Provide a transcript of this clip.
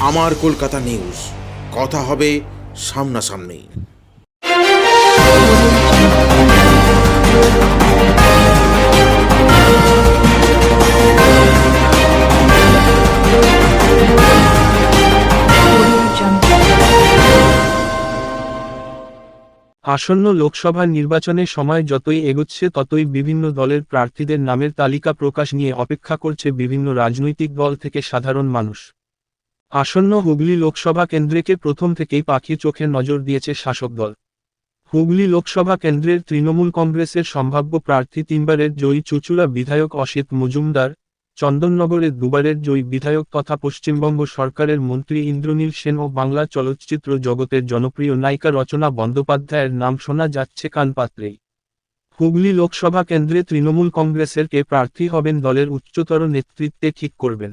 আমার কলকাতা নিউজ। কথা হবে সামনাসামনি। আসন্ন লোকসভা নির্বাচনের সময় যতই এগোচ্ছে, ততই বিভিন্ন দলের প্রার্থীদের নামের তালিকা প্রকাশ নিয়ে অপেক্ষা করছে বিভিন্ন রাজনৈতিক দল থেকে সাধারণ মানুষ। আসন্ন হুগলি লোকসভা কেন্দ্রেকে প্রথম থেকেই পাখি চোখে নজর দিয়েছে শাসক দল। হুগলি লোকসভা কেন্দ্রের তৃণমূল কংগ্রেসের সম্ভাব্য প্রার্থী তিনবারের জয়ী চুচুড়া বিধায়ক অসিত মজুমদার, চন্দননগরের দুবারের জয়ী বিধায়ক তথা পশ্চিমবঙ্গ সরকারের মন্ত্রী ইন্দ্রনীল সেন ও বাংলা চলচ্চিত্র জগতের জনপ্রিয় নায়িকা রচনা বন্দ্যোপাধ্যায়ের নাম শোনা যাচ্ছে কানপাত্রেই হুগলি লোকসভা কেন্দ্রে তৃণমূল কংগ্রেসের কে প্রার্থী হবেন দলের উচ্চতর নেতৃত্বে ঠিক করবেন।